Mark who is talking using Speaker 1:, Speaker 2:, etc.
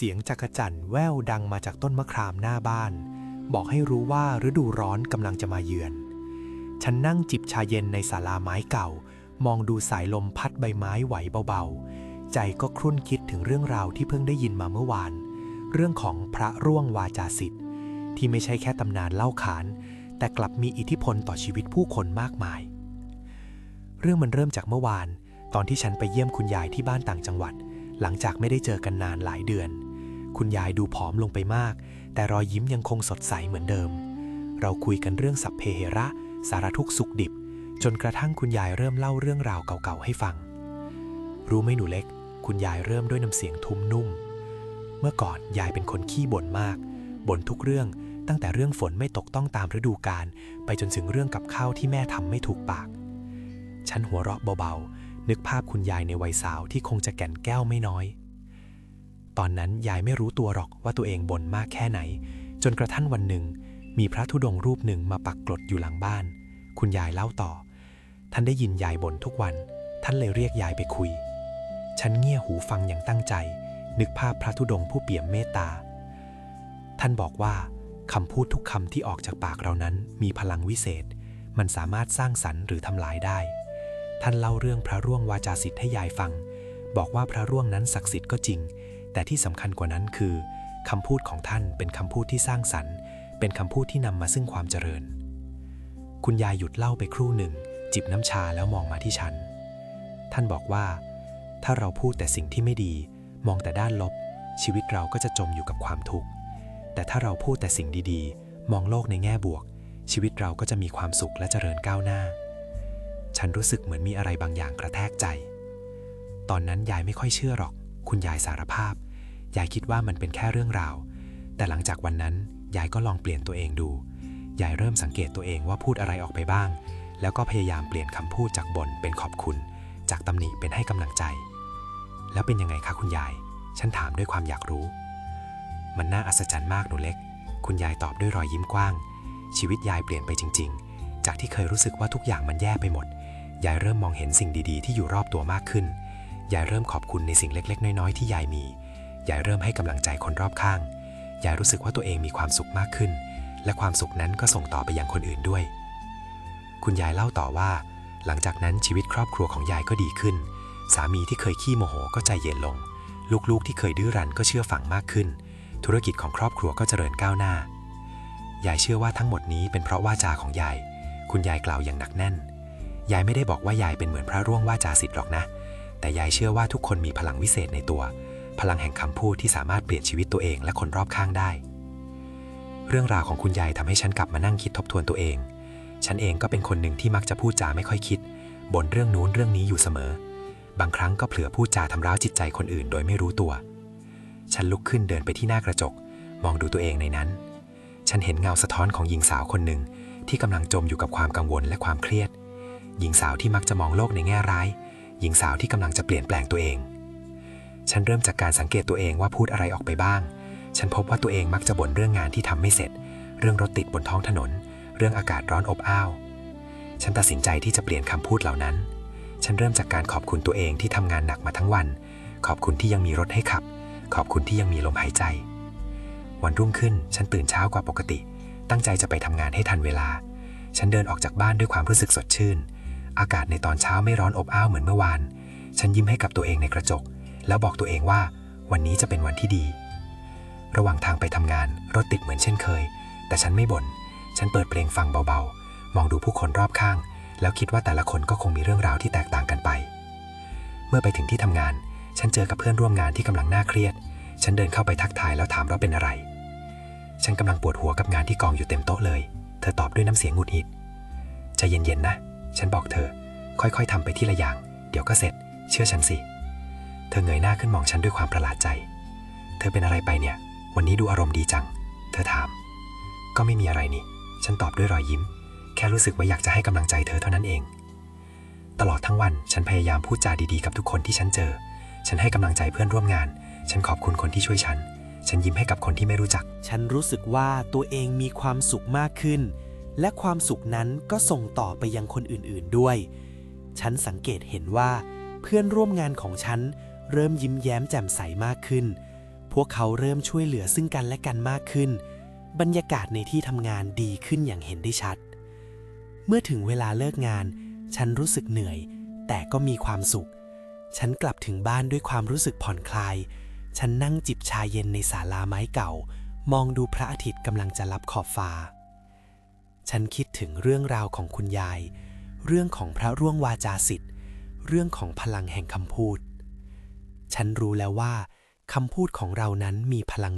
Speaker 1: เสียงจักรจั่นแว่วดังมาจากต้นมะขามหน้าบ้าน บอกให้รู้ว่าฤดูร้อนกำลังจะมาเยือน ฉันนั่งจิบชาเย็นในศาลาไม้เก่า มองดูสายลมพัดใบไม้ไหวเบาๆ ใจก็ครุ่นคิดถึงเรื่องราวที่เพิ่งได้ยินมาเมื่อวาน เรื่องของพระร่วงวาจาสิทธิ์ ที่ไม่ใช่แค่ตำนานเล่าขาน แต่กลับมีอิทธิพลต่อชีวิตผู้คนมากมาย เรื่องมันเริ่มจากเมื่อวาน ตอนที่ฉันไปเยี่ยมคุณยายที่บ้านต่างจังหวัดหลังจากไม่ได้เจอกันนานหลายเดือน คุณยายดูผอมลงไปมาก แต่รอยยิ้มยังคงสดใสเหมือนเดิม เราคุยกันเรื่องสัพเพเหระ สารทุกสุขดิบ จนกระทั่งคุณยายเริ่มเล่าเรื่องราวเก่าๆให้ฟัง รู้ไหมหนูเล็ก คุณยายเริ่มด้วยน้ำเสียงทุ้มนุ่ม เมื่อก่อนยายเป็นคนขี้บ่นมาก บ่นทุกเรื่อง ตั้งแต่เรื่องฝนไม่ตกต้องตามฤดูกาล ไปจนถึงเรื่องกับข้าวที่แม่ทำไม่ถูกปาก ฉันหัวเราะเบาๆ นึกภาพคุณยายในวัยสาวที่คงจะแก่นแก้วไม่น้อย ตอนนั้นยายไม่รู้ตัวหรอกว่าตัวเองบ่นมากแค่ไหน จนกระทั่งวันหนึ่ง มีพระธุดงค์รูปหนึ่งมาปักกลดอยู่หลังบ้าน คุณยายเล่าต่อ ท่านได้ยินยายบ่นทุกวัน ท่านเลยเรียกยายไปคุย ฉันเงี่ยหูฟังอย่างตั้งใจ นึกภาพพระธุดงค์ผู้เปี่ยมเมตตา ท่านบอกว่าคำพูดทุกคำที่ออกจากปากเรานั้นมีพลังวิเศษ มันสามารถสร้างสรรค์หรือทำลายได้ ท่านเล่าเรื่องพระร่วงวาจาสิทธิ์ให้ยายฟัง บอกว่าพระร่วงนั้นศักดิ์สิทธิ์ก็จริง แต่ที่สำคัญกว่านั้นคือคำพูดของท่านเป็นคำพูดที่สร้างสรรค์ เป็นคำพูดที่นำมาซึ่งความเจริญ คุณยายหยุดเล่าไปครู่หนึ่ง จิบน้ำชาแล้วมองมาที่ฉัน ท่านบอกว่า ถ้าเราพูดแต่สิ่งที่ไม่ดี มองแต่ด้านลบ ชีวิตเราก็จะจมอยู่กับความทุกข์ แต่ถ้าเราพูดแต่สิ่งดีๆ มองโลกในแง่บวก ชีวิตเราก็จะมีความสุขและเจริญก้าวหน้า ฉันรู้สึกเหมือนมีอะไรบางอย่างกระแทกใจ ตอนนั้นยายไม่ค่อยเชื่อหรอก คุณยายสารภาพ ยายคิดว่ามันเป็นแค่เรื่องราว แต่หลังจากวันนั้นยายก็ลองเปลี่ยนตัวเองดู ยายเริ่มสังเกตตัวเองว่าพูดอะไรออกไปบ้าง แล้วก็พยายามเปลี่ยนคำพูดจากบ่นเป็นขอบคุณ จากตำหนิเป็นให้กำลังใจ แล้วเป็นยังไงคะคุณยาย ฉันถามด้วยความอยากรู้ มันน่าอัศจรรย์มากหนูเล็ก คุณยายตอบด้วยรอยยิ้มกว้าง ชีวิตยายเปลี่ยนไปจริง ๆ จากที่เคยรู้สึกว่าทุกอย่างมันแย่ไปหมด ยายเริ่มมองเห็นสิ่งดีๆ ที่อยู่รอบตัวมากขึ้น ยายเริ่มขอบคุณในสิ่งเล็ก ๆ น้อยๆที่ยายมียายเริ่มให้กำลังใจคนรอบข้างยายรู้สึกว่าตัวเองมีความสุขมากขึ้น และความสุขนั้นก็ส่งต่อไปยังคนอื่นด้วย คุณยายเล่าต่อว่า หลังจากนั้นชีวิตครอบครัวของยายก็ดีขึ้น สามีที่เคยขี้โมโหก็ใจเย็นลง ลูกๆที่เคยดื้อรั้นก็เชื่อฟังมากขึ้น ธุรกิจของครอบครัวก็เจริญก้าวหน้ายายเชื่อว่าทั้งหมดนี้เป็นเพราะว่าจาของยาย คุณยายกล่าวอย่างหนักแน่น ยายไม่ได้บอกว่ายายเป็นเหมือนพระร่วงว่าจาสิทธิ์หรอกนะ แต่ยายเชื่อว่าทุกคนมีพลังวิเศษในตัว พลังแห่งคำพูดที่สามารถเปลี่ยนชีวิตตัวเองและคนรอบข้างได้ เรื่องราวของคุณยายทำให้ฉันกลับมานั่งคิดทบทวนตัวเอง ฉันเองก็เป็นคนหนึ่งที่มักจะพูดจาไม่ค่อยคิดบ่นเรื่องนู้นเรื่องนี้อยู่เสมอ บางครั้งก็เผลอพูดจาทำร้ายจิตใจคนอื่นโดยไม่รู้ตัว ฉันลุกขึ้นเดินไปที่หน้ากระจก มองดูตัวเองในนั้น ฉันเห็นเงาสะท้อนของหญิงสาวคนหนึ่งที่กำลังจมอยู่กับความกังวลและความเครียด หญิงสาวที่มักจะมองโลกในแง่ร้าย หญิงสาวที่กำลังจะเปลี่ยนแปลงตัวเอง ฉันเริ่มจากการสังเกตตัวเองว่าพูดอะไรออกไปบ้าง ฉันพบว่าตัวเองมักจะบ่นเรื่องงานที่ทำไม่เสร็จ เรื่องรถติดบนท้องถนน เรื่องอากาศร้อนอบอ้าว ฉันตัดสินใจที่จะเปลี่ยนคำพูดเหล่านั้น ฉันเริ่มจากการขอบคุณตัวเองที่ทำงานหนักมาทั้งวัน ขอบคุณที่ยังมีรถให้ขับ ขอบคุณที่ยังมีลมหายใจ วันรุ่งขึ้น ฉันตื่นเช้ากว่าปกติ ตั้งใจจะไปทำงานให้ทันเวลา ฉันเดินออกจากบ้านด้วยความรู้สึกสดชื่น อากาศในตอนเช้าไม่ร้อนอบอ้าวเหมือนเมื่อวาน ฉันยิ้มให้กับตัวเองในกระจก แล้วบอกตัวเองว่าวันนี้จะเป็นวันที่ดี ระหว่างทางไปทำงานรถติดเหมือนเช่นเคย แต่ฉันไม่บน่น ฉันเปิดเพลงฟังเบาๆ มองดูผู้คนรอบข้าง แล้วคิดว่าแต่ละคนก็คงมีเรื่องราวที่แตกต่างกันไป เมื่อไปถึงที่ทำงาน ฉันเจอกับเพื่อนร่วมงานที่กำลังน่าเครียด ฉันเดินเข้าไปทักทายแล้วถามว่าเป็นอะไร ฉันกำลังปวดหัวกับงานที่กองอยู่เต็มโต๊ะเลย เธอตอบด้วยน้ำเสียงหงุดหงิดใจเย็นๆนะ ฉันบอกเธอ ค่อยๆทำไปทีละอย่าง เดี๋ยวก็เสร็จ เชื่อฉันสิ เธอเงยหน้าขึ้นมองฉันด้วยความประหลาดใจ เธอเป็นอะไรไปเนี่ย วันนี้ดูอารมณ์ดีจัง เธอถาม ก็ไม่มีอะไรนี่ ฉันตอบด้วยรอยยิ้ม แค่รู้สึกว่าอยากจะให้กำลังใจเธอเท่านั้นเอง ตลอดทั้งวันฉันพยายามพูดจาดีๆกับทุกคนที่ฉันเจอ ฉันให้กำลังใจเพื่อนร่วมงาน ฉันขอบคุณคนที่ช่วยฉัน ฉันยิ้มให้กับคนที่ไม่รู้จัก
Speaker 2: ฉันรู้สึกว่าตัวเองมีความสุขมากขึ้น และความสุขนั้นก็ส่งต่อไปยังคนอื่นๆด้วย ฉันสังเกตเห็นว่า เพื่อนร่วมงานของฉันเริ่มยิ้มแย้มแจ่มใสมากขึ้น พวกเขาเริ่มช่วยเหลือซึ่งกันและกันมากขึ้น บรรยากาศในที่ทำงานดีขึ้นอย่างเห็นได้ชัด เมื่อถึงเวลาเลิกงาน ฉันรู้สึกเหนื่อย แต่ก็มีความสุข ฉันกลับถึงบ้านด้วยความรู้สึกผ่อนคลาย ฉันนั่งจิบชาเย็นในศาลาไม้เก่า มองดูพระอาทิตย์กำลังจะลับขอบฟ้า ฉันคิดถึงเรื่องราวของคุณยาย เรื่องของพระร่วงวาจาสิทธิ์ เรื่องของพลังแห่งคำพูด ฉันรู้แล้วว่าคำพูดของเรานั้นมีพลัง